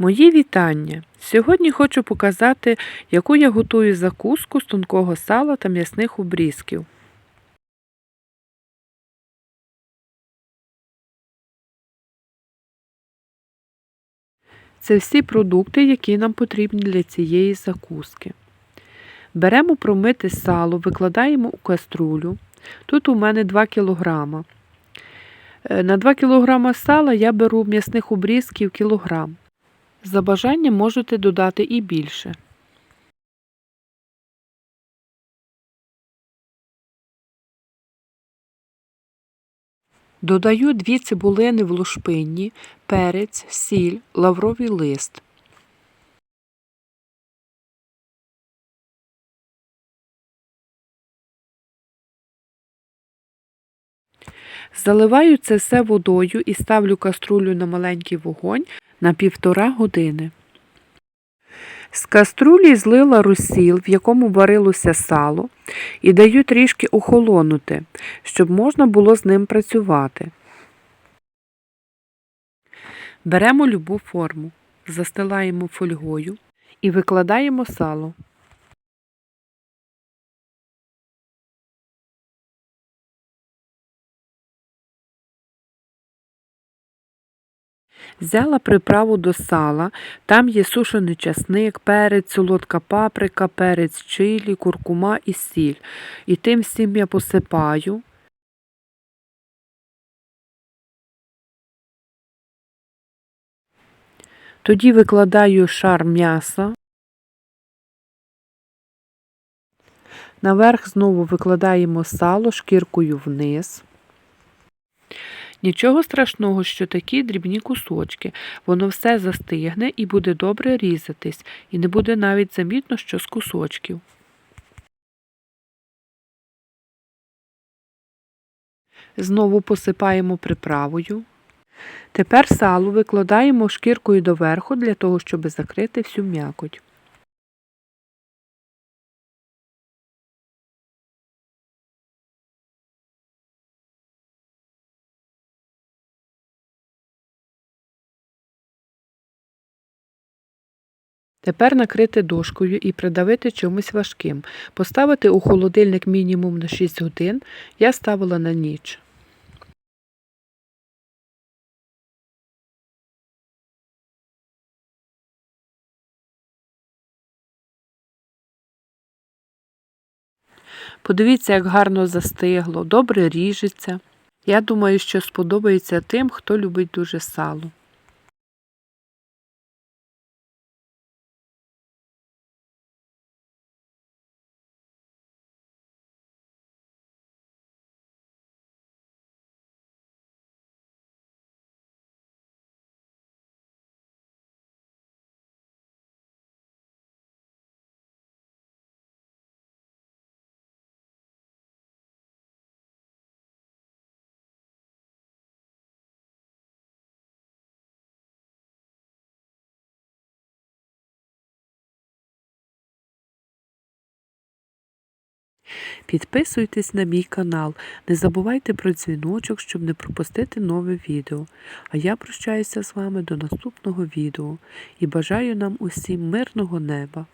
Мої вітання! Сьогодні хочу показати, яку я готую закуску з тонкого сала та м'ясних обрізків. Це всі продукти, які нам потрібні для цієї закуски. Беремо промите сало, викладаємо у каструлю. Тут у мене 2 кг. На 2 кг сала я беру м'ясних обрізків кілограм. За бажанням можете додати і більше. Додаю дві цибулини в лушпинні, перець, сіль, лавровий лист. Заливаю це все водою і ставлю каструлю на маленький вогонь на півтора години. З каструлі злила розсіл, в якому варилося сало, і даю трішки охолонути, щоб можна було з ним працювати. Беремо любу форму, застилаємо фольгою і викладаємо сало. Взяла приправу до сала, там є сушений часник, перець, солодка паприка, перець чилі, куркума і сіль. І тим всім я посипаю. Тоді викладаю шар м'яса. Наверх знову викладаємо сало шкіркою вниз. Нічого страшного, що такі дрібні кусочки, воно все застигне і буде добре різатись, і не буде навіть замітно, що з кусочків. Знову посипаємо приправою. Тепер сало викладаємо шкіркою доверху для того, щоб закрити всю м'якоть. Тепер накрити дошкою і придавити чимось важким. Поставити у холодильник мінімум на 6 годин. Я ставила на ніч. Подивіться, як гарно застигло, добре ріжеться. Я думаю, що сподобається тим, хто любить дуже сало. Підписуйтесь на мій канал, не забувайте про дзвіночок, щоб не пропустити нове відео. А я прощаюся з вами до наступного відео і бажаю нам усім мирного неба.